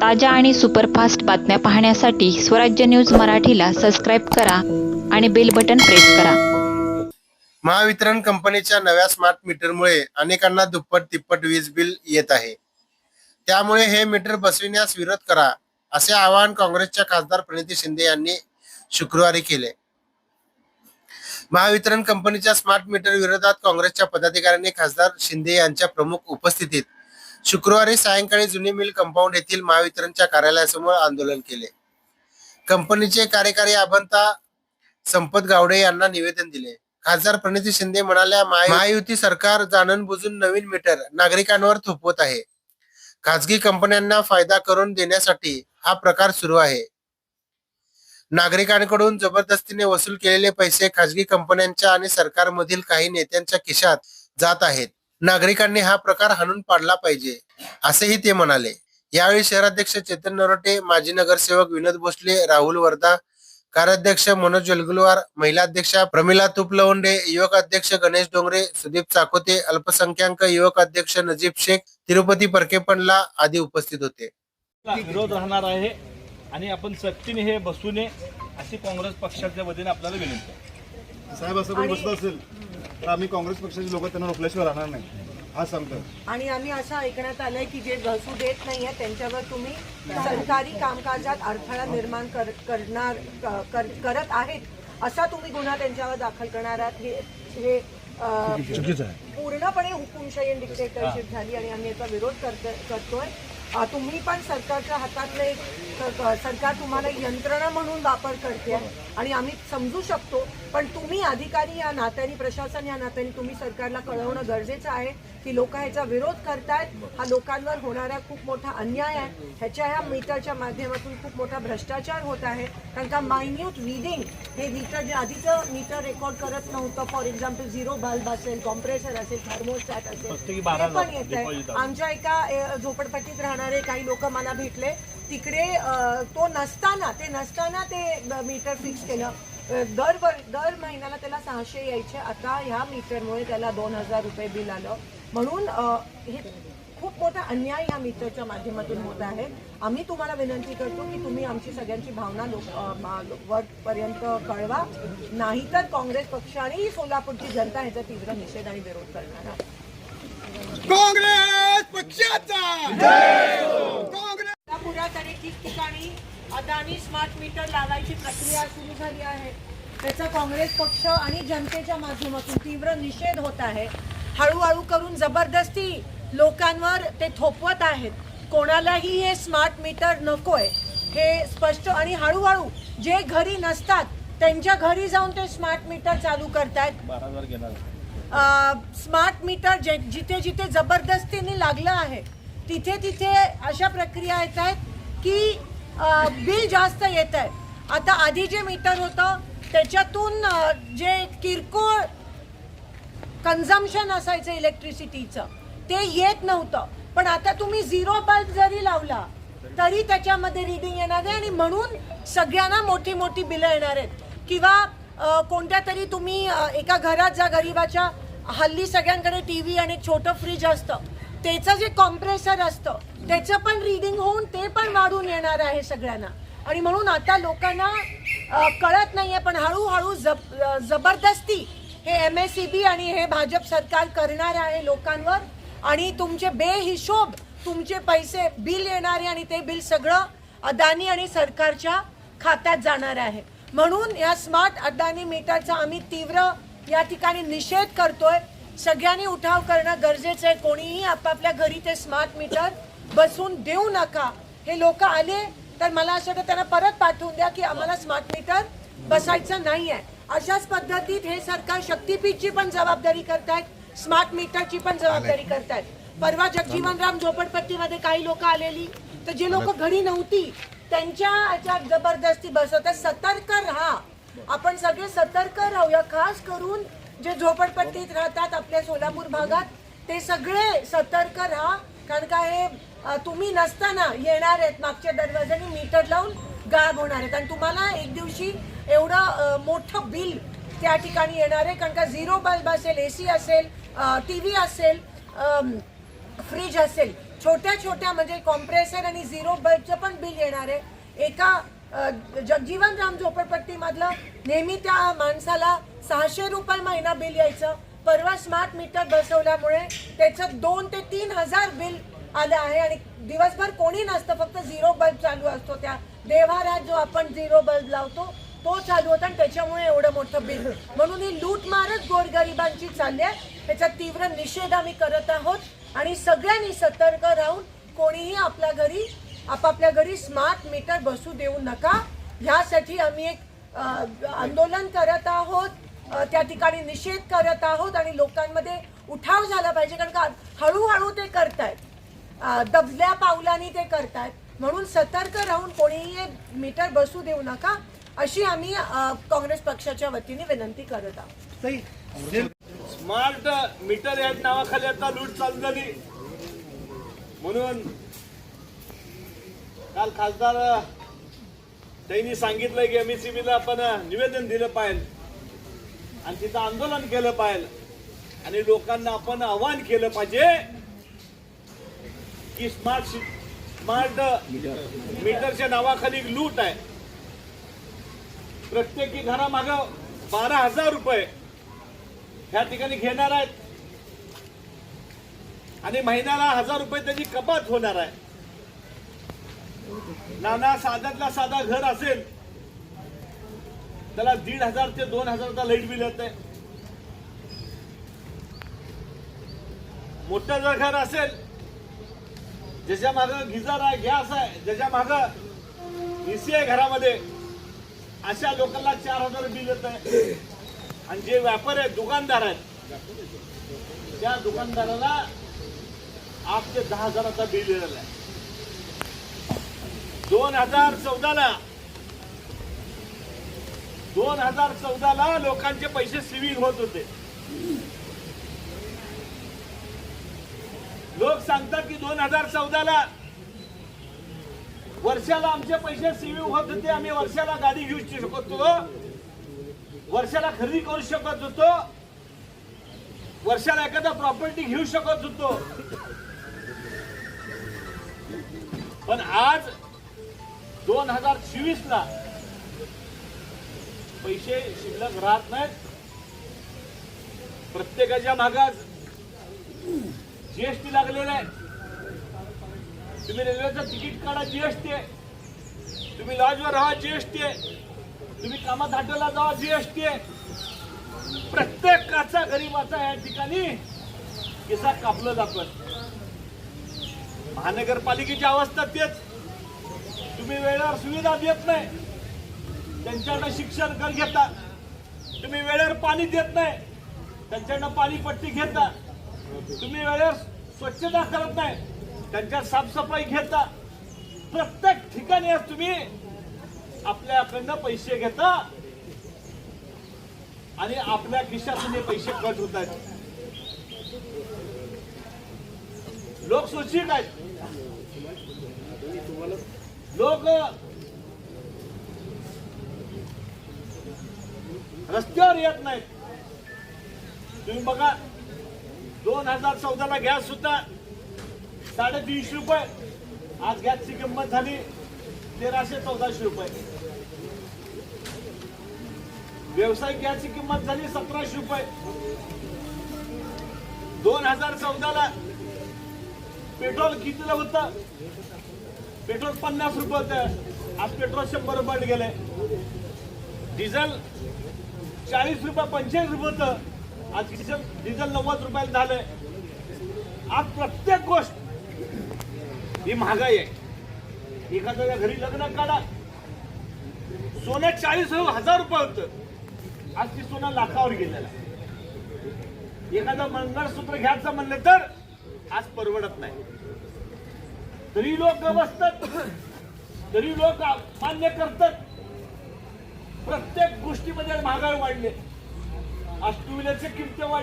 ताज्या आणि सुपरफास्ट बातम्या पाहण्यासाठी स्वराज्य न्यूज मराठीला सबस्क्राईब करा आणि बेल बटन प्रेस करा. महावितरण कंपनीच्या नव्या स्मार्ट मीटरमुळे अनेकांना दुप्पट तिप्पट वीज बिल येत आहे. त्यामुळे हे मीटर बसविण्यास विरोध करा असे आवाहन काँग्रेसच्या खासदार प्रणिती शिंदे यांनी शुक्रवारी केले. महावितरण कंपनीच्या स्मार्ट मीटर विरोधात काँग्रेसच्या पदाधिकाऱ्यांनी खासदार शिंदे यांच्या प्रमुख उपस्थितीत शुक्रवारी सायंकाळी जुनी मिल कंपाऊंड येथील महावितरणच्या कार्यालयासमोर आंदोलन केले. कंपनीचे कार्यकारी अभियंता संपत गावडे यांना निवेदन दिले. खासदार प्रणिती शिंदे म्हणाल्या महायुती सरकार जाणून बुजून नवीन मीटर नागरिकांवर थोपवत आहे. खासगी कंपन्यांना फायदा करून देण्यासाठी हा प्रकार सुरू आहे. नागरिकांकडून जबरदस्तीने वसूल केलेले पैसे खासगी कंपन्यांच्या आणि सरकारमधील काही नेत्यांच्या खिशात जात आहेत. नागरिकांनी हा प्रकार हाणून पाडला पाहिजे असेही ते म्हणाले. यावेळी शहराध्यक्ष चेतन नरोटे माजी नगरसेवक विनोद भोसले राहुल वर्धा कार्याध्यक्ष मनोज जलगुलवार महिला अध्यक्षा प्रमिला तुपलवंडे युवक अध्यक्ष गणेश डोंगरे सुदीप चाकोते अल्पसंख्याक युवक अध्यक्ष नजीब शेख तिरुपती परकेपणला आदी उपस्थित होते. विरोध राहणार आहे आणि आपण सक्तीने हे बसू नये अशी काँग्रेस पक्षाच्या वतीने आपल्याला विनंती साहेब असं कोणी बसलं असेल तर आम्ही काँग्रेस पक्षाचे लोक त्यांना रोखल्याशिवाय राहणार नाही. आज सांगतो आणि आम्ही असं ऐकण्यात आलंय की जे घसू देत नाहीये त्यांच्यावर तुम्ही सरकारी कामकाजात अडथळा निर्माण कर- करणार क- कर- करत आहेत असा तुम्ही गुन्हा त्यांच्यावर दाखल करणार आहात हे हे अं, पूर्णपणे हुकुमशाही डिक्टेटरशिप झाली आणि आम्ही याचा विरोध करतो करतोय. तुम्ही पण सरकारच्या हातातलं सरकार तुम्हाला यंत्रणा म्हणून वापर करते आणि आम्ही समजू शकतो पण तुम्ही अधिकारी या नात्याने प्रशासन या नात्याने तुम्ही सरकारला कळवणं गरजेचं आहे की लोक ह्याचा विरोध करतायत. हा लोकांवर होणारा खूप मोठा अन्याय आहे. ह्याच्या ह्या मीटरच्या माध्यमातून खूप मोठा भ्रष्टाचार होत आहे. कारण का मायन्यूट रिडिंग हे मीटर जे आधीचं मीटर रेकॉर्ड करत नव्हतं. फॉर एक्झाम्पल झिरो बल्ब असेल कॉम्प्रेसर असेल थर्मोस्टॅट असेल पण येत आहे. आमच्या एका झोपडपट्टीत राहणारे काही लोक मला भेटले तिकडे तो नसताना ते नसताना ते मीटर फिक्स केलं. दर वर- दर महिन्याला त्याला सहाशे यायचे. आता ह्या मीटरमुळे त्याला दोन हजार रुपये बिल आलं. म्हणून हे खूप मोठा अन्याय ह्या मीटरच्या माध्यमातून होत आहे. आम्ही तुम्हाला विनंती करतो की तुम्ही आमची सगळ्यांची भावना लोक मा- वरपर्यंत कळवा. नाहीतर काँग्रेस पक्ष आणि सोलापूरची जनता ह्याचा तीव्र निषेध आणि विरोध करणार आहे. काँग्रेस पक्षाचा! पुण्यात आणि ठिकठिकाणी अदानी स्मार्ट मीटर लावायची प्रक्रिया सुरू झाली आहे. त्याचा काँग्रेस पक्ष आणि जनतेच्या माध्यमातून तीव्र निषेध होत आहे. हळूहळू करून जबरदस्ती लोकांवर ते थोपवत आहेत. कोणालाही हे स्मार्ट मीटर नकोय. हे स्पष्ट आणि हळूहळू जे घरी नसतात त्यांच्या घरी जाऊन ते स्मार्ट मीटर चालू करतायत. स्मार्ट मीटर जे जिथे जिथे जबरदस्तीने लागलं आहे तिथे तिथे अशा प्रक्रिया येत आहेत की बिल जास्त येत आहे. आता आधी जे मीटर होतं त्याच्यातून जे किरकोळ कन्झम्पन असायचं इलेक्ट्रिसिटीचं ते येत नव्हतं. पण आता तुम्ही झिरो बल्ब जरी लावला तरी त्याच्यामध्ये रिडिंग येणार आहे आणि म्हणून सगळ्यांना मोठी मोठी बिलं येणार आहेत. किंवा कोणत्या तरी तुम्ही एका घरात जा गरीबाच्या हल्ली सगळ्यांकडे टी व्ही आणि छोटं फ्रीज असतं. त्याचं जे कॉम्प्रेसर असतं त्याचं पण रिडिंग होऊन ते पण वाढून येणार आहे सगळ्यांना. आणि म्हणून आता लोकांना कळत नाही आहे पण हळूहळू जब जबरदस्ती हे एम एस सी बी आणि हे भाजप सरकार करणार आहे लोकांवर. आणि तुमचे बेहिशोब तुमचे पैसे बिल येणारे आणि ते बिल सगळं अदानी आणि सरकारच्या खात्यात जाणार आहे. म्हणून या स्मार्ट अदानी मीटरचा आम्ही तीव्र या ठिकाणी निषेध करतोय. सगळ्यांनी उठाव करणं गरजेचं आहे. कोणीही आपापल्या घरी ते स्मार्ट मीटर बसवून देऊ नका. हे लोक आले तर मला असं वाटतं त्यांना परत पाठवून द्या की आम्हाला स्मार्ट मीटर बसायचं नाही आहे अशाच पद्धतीत हे सरकार शक्तीपीठची पण जबाबदारी करतायत स्मार्ट मीटरची पण जबाबदारी करतायत. परवा जगजीवनराम झोपडपट्टीमध्ये काही लोक आलेली. तर जे लोक घरी नव्हती त्यांच्या ह्याच्यात जबरदस्ती बसवतात सतर्क राहा. आपण सगळे सतर्क राहूया. खास करून जे झोपडपट्टीत राहतात आपल्या सोलापूर भागात ते सगळे सतर्क राहा. कारण का हे तुम्ही नसताना येणार आहेत. मागच्या दरवाजाने मीटर लावून गायब होणार आहेत. आणि तुम्हाला एक दिवशी एवढं मोठं बिल त्या ठिकाणी येणार आहे. कारण का झिरो बल्ब असेल ए सी असेल टी व्ही असेल फ्रीज असेल. छोट्या छोट्या म्हणजे कॉम्प्रेसर आणि झिरो बल्बचं पण बिल येणार आहे. एका जगजीवन राम झोपडपट्टीमधलं नेहमी त्या माणसाला सहाशे रुपये महिना बिल यायचं. परवा स्मार्ट मीटर बसवल्यामुळे त्याचं दोन ते तीन हजार बिल आलं आहे आणि दिवसभर कोणी नसतं फक्त झिरो बल्ब चालू असतो त्या. देव्हाऱ्यात जो आपण झिरो बल्ब लावतो तो चालू होता आणि त्याच्यामुळे एवढं मोठं बिल म्हणून ही लूटमारच गोरगरिबांची चालली आहे. त्याचा तीव्र निषेध आम्ही करत आहोत. आणि सगळ्यांनी सतर्क राहून कोणीही आपल्या घरी आपापल्या घरी स्मार्ट मीटर बसू देऊ नका. ह्यासाठी आम्ही एक आंदोलन करत आहोत. त्या ठिकाणी निषेध करत आहोत आणि लोकांमध्ये उठाव झाला पाहिजे कारण का हळूहळू ते करतायत. दबल्या पावलांनी ते करतायत. म्हणून सतर्क राहून कोणीही हे मीटर बसू देऊ नका अशी आम्ही काँग्रेस पक्षाच्या वतीने विनंती करत आहोत. स्मार्ट मीटर या नावाखाली आता लूट चालू झाली. म्हणून काल खासदार त्यांनी सांगितलं की एम सी ला आपण निवेदन दिलं पाहिजे आणि तिथं आंदोलन केलं पाहिजे आणि लोकांना आपण आवाहन केलं पाहिजे की स्मार्ट स्मार्ट मीटरच्या नावाखाली एक लूट आहे. प्रत्येकी घरामाग बारा हजार रुपये ह्या ठिकाणी घेणार आहेत. आणि महिन्याला हजार रुपये त्याची कपात होणार आहे. नाना साध्यातला साधा घर असेल त्याला दीड हजार ते दोन हजारचा लाइट बिल येत आहे मोठं जर घर असेल ज्याच्या माग गिझर आहे गॅस आहे ज्याच्या माग एसी आहे घरामध्ये अशा लोकांना चार हजार बिल येत आहे आणि जे व्यापारी आहेत दुकानदार आहेत त्या दुकानदाराला आठ ते दहा हजाराचा बिल दिलेला आहे. दोन हजार चौदाला दोन हजार चौदाला लोकांचे पैसे सिव्हिंग होत होते. लोक सांगतात की दोन हजार चौदाला वर्षाला आमचे पैसे सिव्हिंग होत होते आम्ही वर्षाला गाडी घेऊ शकतो. वर्षाला खरेदी करू शकत होतो. वर्षाला एखादा प्रॉपर्टी घेऊ शकत होतो. पण आज दोन हजार चोवीस ला पैसे शिल्लक राहत नाहीत. प्रत्येकाच्या मागास जीएसटी लागलेला आहे. तुम्ही रेल्वेचं तिकीट काढा जीएसटी आहे. तुम्ही लॉजवर राहा जीएसटी आहे. तुम्ही कामात हॉटेलला जावा जीएसटी आहे. प्रत्येकाचा गरीबाचा या ठिकाणी किसा कापलं जातोय. महानगरपालिकेची अवस्था तेच. तुम्ही वेळेवर सुविधा देत नाही. त्यांच्याकडनं शिक्षण कर घेता. तुम्ही वेळेवर पाणी देत नाही. त्यांच्याकडनं पाणी पट्टी घेता. तुम्ही वेळेवर स्वच्छता करत नाही. त्यांच्या साफसफाई घेता. प्रत्येक ठिकाणी आज तुम्ही आपल्याकडनं पैसे घेता आणि आपल्या खिशातून हे पैसे कट होत आहेत. लोक सुशिक आहेत. लोक रस्त्यावर येत नाहीत. तुम्ही बघा दोन हजार चौदाला गॅस होता. साडेतीनशे रुपये. आज गॅसची किंमत झाली तेराशे चौदाशे रुपये. व्यावसायिक गॅसची किंमत झाली सतराशे रुपये. दोन हजार चौदाला पेट्रोल कितीला होतं? पेट्रोल पन्नास रुपये होतं. आज पेट्रोल शंभर रुपयात गेले डिझेल चाळीस रुपये पंचेचाळीस रुपये होतं. आज डिझेल डिझेल नव्वद रुपयाला झालंय. आज प्रत्येक गोष्ट ही महागाई आहे. एखाद्या घरी लग्न काढा. सोनं चाळीस हजार रुपये होतं. आज ती सोनं लाखावर गेलेलं एखादं मंगळसूत्र घ्यायचं म्हणलं तर आज परवडत नाही. तरी लोक बसतात. तरी लोक मान्य करतात. प्रत्येक गोष्टीमध्ये महागाई वाढले. आज टू व्हीलरच्या किमती वाढ